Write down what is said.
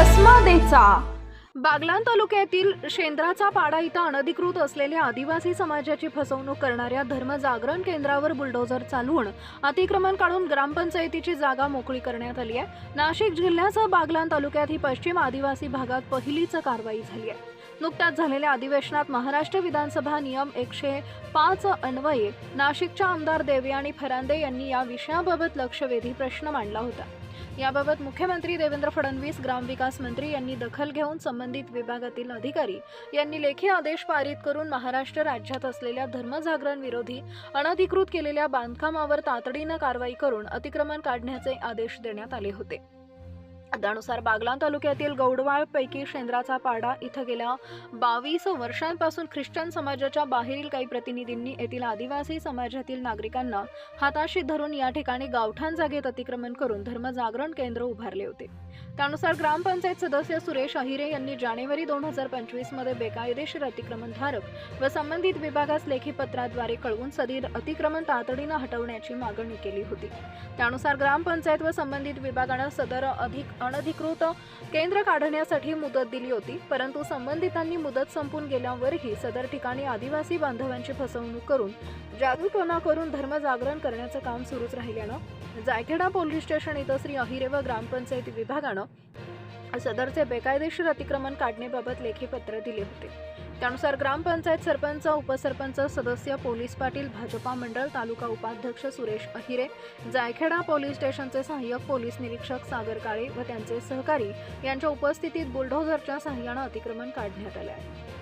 करायचा बागलान तालुक्यातील शेंद्राचा पाडा इथं अनधिकृत असलेल्या आदिवासी समाजाची फसवणूक करणाऱ्या धर्म जागरण केंद्रावर बुलडोझर चालवून अतिक्रमण काढून ग्रामपंचायतीची जागा मोकळी करण्यात आली आहे. नाशिक जिल्ह्यासह बागलाण तालुक्यात ही पश्चिम आदिवासी भागात पहिलीच कारवाई झाली आहे. नुकत्याच झालेल्या अधिवेशनात महाराष्ट्र विधानसभा नियम एकशे पाच अन्वये नाशिकच्या आमदार देवयानी फरांदे यांनी या विषयाबाबत लक्षवेधी प्रश्न मांडला होता. याबाबत मुख्यमंत्री देवेंद्र फडणवीस ग्रामविकास मंत्री यांनी दखल घेऊन संबंधित विभागातील अधिकारी यांनी लेखी आदेश पारित करून महाराष्ट्र राज्यात असलेल्या धर्मजागरण विरोधी अनधिकृत केलेल्या बांधकामावर तातडीनं कारवाई करून अतिक्रमण काढण्याचे आदेश देण्यात आले होते. त्यानुसार बागलाण तालुक्यातील गौडवाळपैकी शेंद्राचा पाडा इथं गेल्या बावीस वर्षांपासून ख्रिश्चन समाजाच्या बाहेरील काही प्रतिनिधींनी येथील आदिवासी समाजातील नागरिकांना हाताशी धरून या ठिकाणी गावठाण जागेत अतिक्रमण करून धर्मजागरण केंद्र उभारले होते. त्यानुसार ग्रामपंचायत सदस्य सुरेश अहिरे यांनी जानेवारी दोन हजार पंचवीसमध्ये बेकायदेशीर अतिक्रमणधारक व संबंधित विभागास लेखी पत्राद्वारे कळवून सदर अतिक्रमण तातडीनं हटवण्याची मागणी केली होती. त्यानुसार ग्रामपंचायत व संबंधित विभागानं सदर अधिक अनधिकृत केंद्र काढण्यासाठी मुदत दिली होती परंतु संबंधितांनी मुदत संपून गेल्यावरही सदर ठिकाणी आदिवासी बांधवांची फसवणूक करून जागरूकपणा करून धर्मजागरण करण्याचं काम सुरूच राहिल्यानं जायखेडा पोलीस स्टेशन इथं श्री अहिरे व ग्रामपंचायत विभागानं सदरचे बेकायदेशीर अतिक्रमण काढण्याबाबत लेखी पत्र दिले होते. त्यानुसार ग्रामपंचायत सरपंच उपसरपंच सदस्य पोलीस पाटील भाजपा मंडळ तालुका उपाध्यक्ष सुरेश अहिरे जायखेडा पोलीस स्टेशनचे सहाय्यक पोलीस निरीक्षक सागर काळे व त्यांचे सहकारी यांच्या उपस्थितीत बुलडोझरच्या सहाय्यानं अतिक्रमण काढण्यात आले आहे.